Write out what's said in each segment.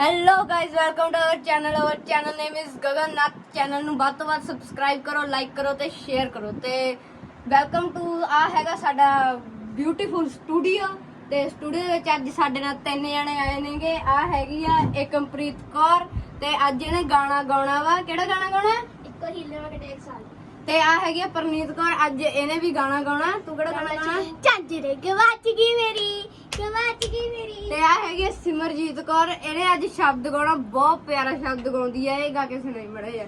Hello guys welcome to our channel our channel name is Gagannath channel ਨੂੰ ਵੱਧ ਤੋਂ ਵੱਧ ਸਬਸਕ੍ਰਾਈਬ ਕਰੋ ਲਾਈਕ ਕਰੋ ਤੇ ਸ਼ੇਅਰ ਕਰੋ ਤੇ ਵੈਲਕਮ ਟੂ ਆ ਹੈਗਾ ਸਾਡਾ ਬਿਊਟੀਫੁਲ ਸਟੂਡੀਓ ਤੇ ਸਟੂਡੀਓ ਦੇ ਵਿੱਚ ਅੱਜ ਸਾਡੇ ਨਾਲ ਤਿੰਨ ਜਣੇ ਆਏ ਨੇਗੇ। ਆ ਹੈਗੀ ਆ ਏਕਮਪ੍ਰੀਤ ਕੌਰ ਤੇ ਅੱਜ ਇਹਨੇ ਗਾਣਾ ਗਾਉਣਾ ਵਾ। ਕਿਹੜਾ ਗਾਣਾ ਗਾਉਣਾ? ਇੱਕੋ ਹੀਲੇ ਕਿਤੇ ਇੱਕ ਸਾਲ। ਤੇ ਆ ਹੈਗੀ ਆ ਪਰਨੀਤ ਕੌਰ ਅੱਜ ਇਹਨੇ ਵੀ ਗਾਣਾ ਗਾਉਣਾ। ਤੂੰ ਕਿਹੜਾ ਗਾਣਾ ਗਾਉਣਾ? ਝਾਂਜਰੇ ਗਵਾਚ ਗਈ ਮੇਰੀ। ਗਈ ਮੇਰੀ? ਤੇ ਆ ਹੈਗੀ ਸਿਮਰਜੀਤ ਕੌਰ ਇਹਨੇ ਅੱਜ ਸ਼ਬਦ ਗਾਉਣਾ ਬਹੁਤ ਪਿਆਰਾ ਸ਼ਬਦ ਗਾਉਂਦੀ ਆ ਇਹ ਗਾ ਕੇ ਸੁਣਾਈ ਮੜੇ ਆ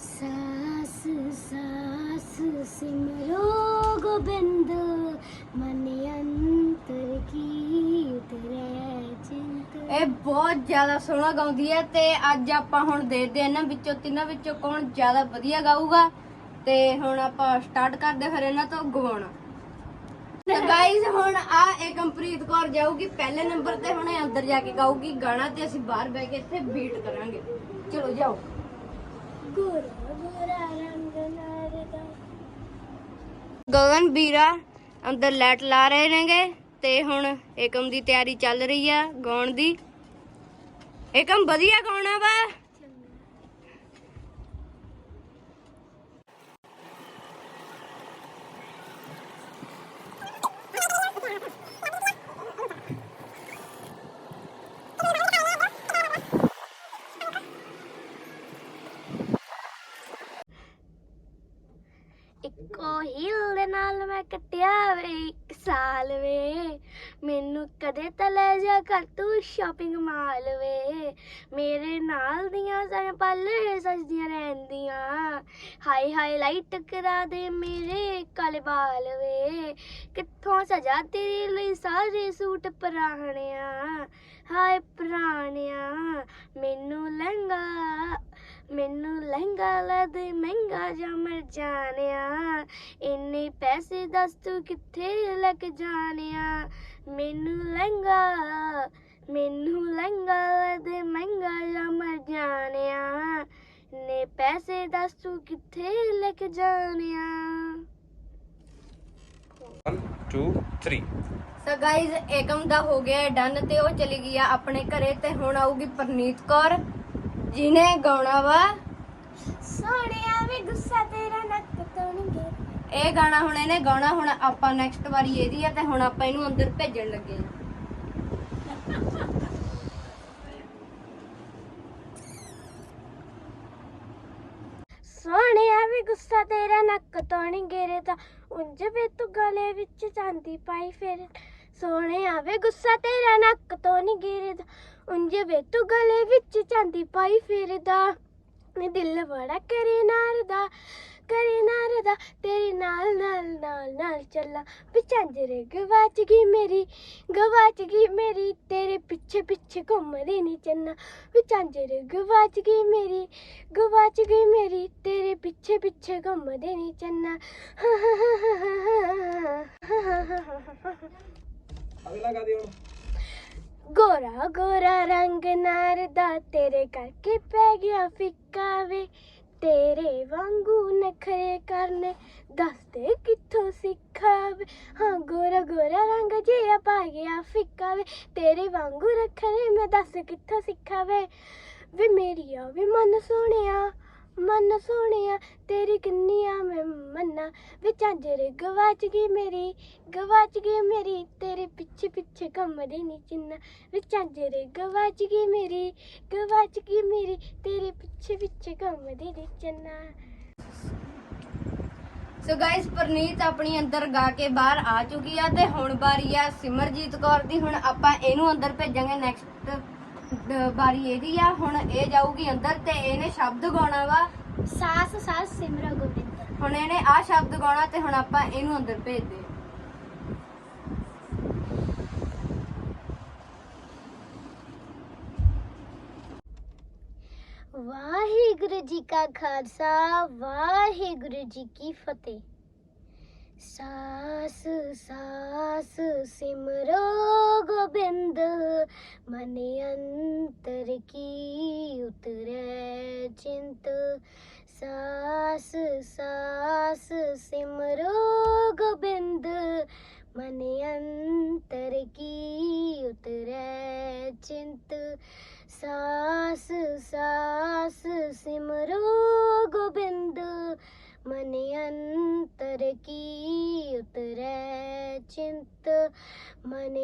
ਸਾਸ ਸਾਸ ਸਿਮਰੋ ਗੋਬਿੰਦ ਮਨ ਅੰਤਰ ਕੀ ਉਤਰੈ ਚਿੰਤ। ਇਹ ਬਹੁਤ ਜ਼ਿਆਦਾ ਸੋਹਣਾ ਗਾਉਂਦੀ ਹੈ ਤੇ ਅੱਜ ਆਪਾਂ ਹੁਣ ਦੇਖਦੇ ਹਾਂ ਇਹਨਾਂ ਵਿੱਚੋਂ ਤਿੰਨਾਂ ਵਿੱਚੋਂ ਕੌਣ ਜ਼ਿਆਦਾ ਵਧੀਆ ਗਾਊਗਾ। ਤੇ ਹੁਣ ਆਪਾਂ ਸਟਾਰਟ ਕਰਦੇ ਫਿਰ ਇਹਨਾਂ ਤੋਂ ਗਵਾਉਣਾ। ਤੇ ਗਾਇਜ਼ ਹੁਣ ਆ ਏਕਮਪ੍ਰੀਤ ਕੌਰ ਜਾਊਗੀ, ਪਹਿਲੇ ਨੰਬਰ ਤੇ ਹੁਣ ਇਹ ਅੰਦਰ ਜਾ ਕੇ ਗਾਊਗੀ ਗਾਣਾ ਤੇ ਅਸੀਂ ਬਾਹਰ ਬਹਿ ਕੇ ਇੱਥੇ ਬੀਟ ਕਰਾਂਗੇ। ਚਲੋ ਜਾਓ। ਗੋਰਾ ਗੋਰਾ ਰੰਗ ਨਰਦਾ ਗਗਨ, ਵੀਰਾ ਅੰਦਰ ਲਾਈਟ ਲਾ ਰਹੇ ਨੇਗੇ ਤੇ ਹੁਣ ਏਕਮ ਦੀ ਤਿਆਰੀ ਚੱਲ ਰਹੀ ਆ ਗਾਉਣ ਦੀ। ਏਕਮ, ਵਧੀਆ ਗਾਉਣਾ ਵਾ। ਇੱਕੋ ਹੀਲ ਦੇ ਨਾਲ ਮੈਂ ਕੱਟਿਆ ਵੇ, ਇੱਕ ਸਾਲ ਵੇ। ਮੈਨੂੰ ਕਦੇ ਤਾਂ ਲੈ ਜਾ ਕਰ ਤੂੰ ਸ਼ਾਪਿੰਗ ਮਾਲ ਵੇ। ਮੇਰੇ ਨਾਲ ਦੀਆਂ ਸਨ ਪਲ ਸਜਦੀਆਂ ਰਹਿੰਦੀਆਂ। ਹਾਈ ਹਾਈ ਲਾਈਟ ਕਰਾ ਦੇ ਮੇਰੇ ਕਾਲੇ ਬਾਲ ਵੇ। ਕਿੱਥੋਂ ਸਜਾ ਤੇਰੇ ਲਈ ਸਾਰੇ ਸੂਟ ਪੁਰਾਣਿਆ? ਹਾਏ ਪੁਰਾਣਿਆ, ਮੈਨੂੰ ਲਹਿੰਗਾ ਮੈਨੂੰ ਲਹਿੰਗਾ ਲੈ ਦੇ ਮਹਿੰਗਾ ਜਾ ਜਾਣਿਆ। ਇੰਨੇ ਪੈਸੇ ਦੱਸ ਤੂੰ ਕਿੱਥੇ ਲੈ ਕੇ ਜਾਣਿਆ? ਮੈਨੂੰ ਲਹਿੰਗਾ ਮੈਨੂੰ ਲਹਿੰਗਾ ਲੈ ਦੇ ਮਹਿੰਗਾ ਜਾਂ ਮਰ ਜਾਣਿਆ। ਨੇ ਪੈਸੇ ਦੱਸ ਤੂੰ ਕਿੱਥੇ ਲੈ ਕੇ ਜਾਣਿਆ? One, two, three. So guys Ekam ਦਾ ਹੋ ਗਿਆ ਡਨ ਤੇ ਉਹ ਚਲੀ ਗਈ ਆ ਆਪਣੇ ਘਰੇ ਤੇ ਹੁਣ ਆਊਗੀ ਪਰਨੀਤ ਕੌਰ ਜਿਹਨੇ ਗਾਉਣਾ ਵਾ। ਸੋਹਣਿਆ ਵੇ ਗੁੱਸਾ ਤੇਰਾ ਨੱਕ ਤੋਂ ਨਹੀਂ ਇਹ ਗਾਣਾ ਹੁਣ ਇਹਨੇ ਗਾਉਣਾ ਹੁਣ ਆਪਾਂ ਨੈਕਸਟ ਵਾਰੀ ਇਹਦੀ ਆ ਤੇ ਹੁਣ ਆਪਾਂ ਇਹਨੂੰ ਅੰਦਰ ਭੇਜਣ ਲੱਗੇ ਆ। ਸੋਹਣਿਆ ਵੀ ਗੁੱਸਾ ਤੇਰਾ ਨੱਕ ਤੋਂ ਨਹੀਂ ਗਿਰਦਾ ਉਂਝ ਵੇ ਤੂੰ ਗਲੇ ਵਿੱਚ ਚਾਂਦੀ ਪਾਈ ਫਿਰ। ਸੋਹਣਿਆ ਵੇ ਗੁੱਸਾ ਤੇਰਾ ਨੱਕ ਤੋਂ ਨਹੀਂ ਗਿਰਦਾ ਉਂਝ ਵੇ ਤੂੰ ਗਲੇ ਵਿੱਚ ਚਾਂਦੀ ਪਾਈ ਫਿਰਦਾ। ਨੀ ਦਿਲ ਬੜਾ ਕਰੇ ਨਾਰਦਾ ਕਰੇ ਨਾਰਦਾ ਤੇਰੇ ਨਾਲ ਨਾਲ ਨਾਲ ਨਾਲ ਚੱਲਾਂ ਪਿਛਾਂਜਰੇ ਗਵਾਚ ਗਈ ਮੇਰੀ ਗਵਾਚ ਗਈ ਮੇਰੀ ਤੇਰੇ ਪਿੱਛੇ ਪਿੱਛੇ ਘੁੰਮਦੀ ਨਹੀਂ ਚੰਨਾ ਪਿਛਾਂਜਰੇ ਗਵਾਚ ਗਈ ਮੇਰੀ ਗਵਾਚ ਗਈ ਮੇਰੀ ਤੇਰੇ ਪਿੱਛੇ ਪਿੱਛੇ ਘੁੰਮਦੇ ਨਹੀਂ ਚੰਨਾ ਅਗਲਾ ਗਾ ਦੇ ਹੁਣ ਗੋਰਾ ਗੋਰਾ ਰੰਗ ਨਰਦਾ ਤੇਰੇ ਕਰਕੇ ਪੈ ਗਿਆ ਫਿੱਕਾ ਵੇ। ਤੇਰੇ ਵਾਂਗੂ ਨਖਰੇ ਕਰਨੇ ਦੱਸਦੇ ਕਿੱਥੋਂ ਸਿੱਖਾ ਵੇ। ਹਾਂ, ਗੋਰਾ ਗੋਰਾ ਰੰਗ ਜਿਹਾ ਪਾ ਗਿਆ ਫਿੱਕਾ ਵੇ। ਤੇਰੇ ਵਾਂਗੂ ਰਖਰੇ ਮੈਂ ਦੱਸ ਕਿੱਥੋਂ ਸਿੱਖਾ ਵੇ। ਵੇ ਮੇਰੀਆ ਵੇ ਮਨ ਸੋਹਣਿਆ ਮਨ ਸੋਹਣਿਆ, ਤੇਰੀ ਕਿੰਨੀਆਂ ਮੈਂ ਮੰਨਾ। ਵੇ ਝਾਂਜਰ ਗਵਾਚ ਗਈ ਮੇਰੀ ਗਵਾਚ ਗਈ ਮੇਰੀ, ਤੇਰੇ ਪਿੱਛੇ ਪਿੱਛੇ ਘੁੰਮਦੀ ਨੀ ਚਿੰਨਾ ਵੇ ਝਾਂਜਰ ਗਵਾਚ ਗਈ ਮੇਰੀ ਗਵਾਚ ਗਈ ਮੇਰੀ, ਤੇਰੇ ਪਿੱਛੇ ਪਿੱਛੇ ਘੁੰਮਦੀ ਨੀ ਚੰਨਾ ਸੋ ਗਾਇਸ ਪਰਨੀਤ ਆਪਣੀ ਅੰਦਰ ਗਾ ਕੇ ਬਾਹਰ ਆ ਚੁੱਕੀ ਆ ਤੇ ਹੁਣ ਵਾਰੀ ਆ ਸਿਮਰਜੀਤ ਕੌਰ ਦੀ। ਹੁਣ ਆਪਾਂ ਇਹਨੂੰ ਅੰਦਰ ਭੇਜਾਂਗੇ ਨੈਕਸਟ ਵਾਰੀ ਇਹਦੀ ਆ ਹੁਣ ਇਹ ਜਾਊਗੀ ਅੰਦਰ ਤੇ ਇਹਨੇ ਸ਼ਬਦ ਗਾਉਣਾ ਵਾ। ਸਾਸ ਸਾਸ ਸਿਮਰਾ ਗੋਬਿੰਦ। ਹੁਣ ਇਹਨੇ ਆ ਸ਼ਬਦ ਗਾਉਣਾ ਤੇ ਹੁਣ ਆਪਾਂ ਇਹਨੂੰ ਅੰਦਰ ਭੇਜਦੇ। ਵਾਹਿਗੁਰੂ ਜੀ ਕਾ ਖਾਲਸਾ ਵਾਹਿਗੁਰੂ ਜੀ ਕੀ ਫਤਿਹ। ਸਾਸ ਸਾਸ ਸਿਮਰੋ ਗੋਬਿੰਦ मन अंतर की उतरे चिंत सास सास सिमरो गोबिंद मन अंतर की उतरे चिंत सास सास सिमरो गोबिंद मन अंतर की उतरे चिंत मन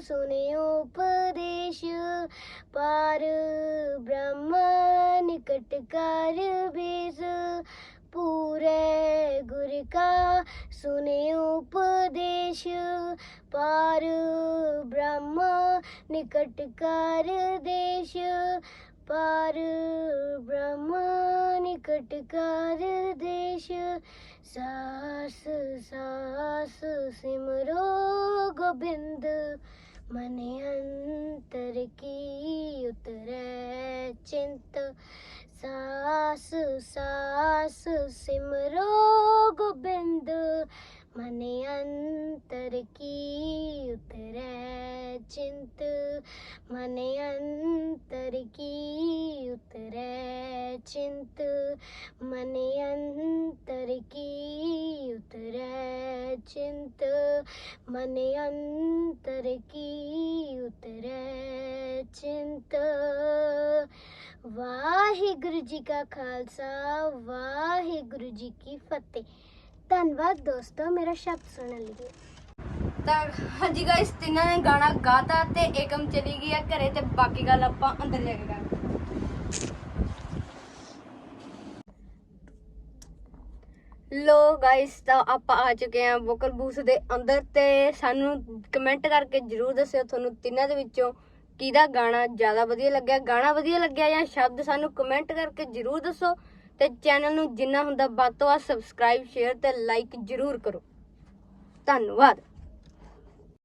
ਸੁਨਿਓ ਉਪਦੇਸ਼ ਪਾਰ ਬ੍ਰਹਮ ਨਿਕਟ ਕਰ ਬੇਸ। ਪੂਰੇ ਗੁਰ ਕਾ ਸੁਨਿਓ ਉਪਦੇਸ਼ ਪਾਰ ਬ੍ਰਹਮ ਨਿਕਟ ਕਰ ਦੇਸ਼। ਪਾਰ ਬ੍ਰਹਮ ਨਿਕਟ ਕਰ ਦੇਸ਼। ਸਾਸ ਸਾਸ ਸਿਮਰੋ ਗੋਬਿੰਦ मन अंतर की उतरे चिंत सास सास सिमरो गोबिंद मन अंतर की उतरे चिंत मन अंतर की उतरे चिंत मन अंतर की उतरे चिंत मन अंतर की उतरे चिंत ਵਾਹਿਗੁਰੂ ਜੀ ਕਾ ਖਾਲਸਾ ਵਾਹਿਗੁਰੂ ਜੀ ਕੀ ਫਤਿਹ ਧੰਨਵਾਦ ਦੋਸਤੋ ਮੇਰਾ ਸ਼ਬਦ ਸੁਣਨ ਲਈ ਤਾਂ ਹਾਂਜੀ ਗਾਇਸ ਤਿੰਨਾਂ ਨੇ ਗਾਣਾ ਗਾਤਾ ਤੇ ਏਕਮ ਚਲੀ ਗਈ ਆ ਘਰੇ ਤੇ ਬਾਕੀ ਗੱਲ ਆਪਾਂ ਅੰਦਰ ਜਾ ਕੇ ਕਰਾਂਗੇ। ਲੋ ਗਾਇਸ ਤਾਂ ਆਪਾਂ ਆ ਚੁੱਕੇ ਆ ਵੋਕਲ ਬੂਸ ਦੇ ਅੰਦਰ ਤੇ ਸਾਨੂੰ ਕਮੈਂਟ ਕਰਕੇ ਜਰੂਰ ਦੱਸਿਓ ਤੁਹਾਨੂੰ ਤਿੰਨਾਂ ਦੇ ਵਿੱਚੋਂ ਕਿਹਦਾ ਗਾਣਾ ਜ਼ਿਆਦਾ ਵਧੀਆ ਲੱਗਿਆ, ਗਾਣਾ ਵਧੀਆ ਲੱਗਿਆ ਜਾਂ ਸ਼ਬਦ ਸਾਨੂੰ ਕਮੈਂਟ ਕਰਕੇ ਜਰੂਰ ਦੱਸੋ ਤੇ ਚੈਨਲ ਨੂੰ ਜਿੰਨਾ ਹੁੰਦਾ ਵੱਧ ਤੋਂ ਵੱਧ ਸਬਸਕ੍ਰਾਈਬ ਸ਼ੇਅਰ ਤੇ ਲਾਈਕ ਜਰੂਰ ਕਰੋ। ਧੰਨਵਾਦ।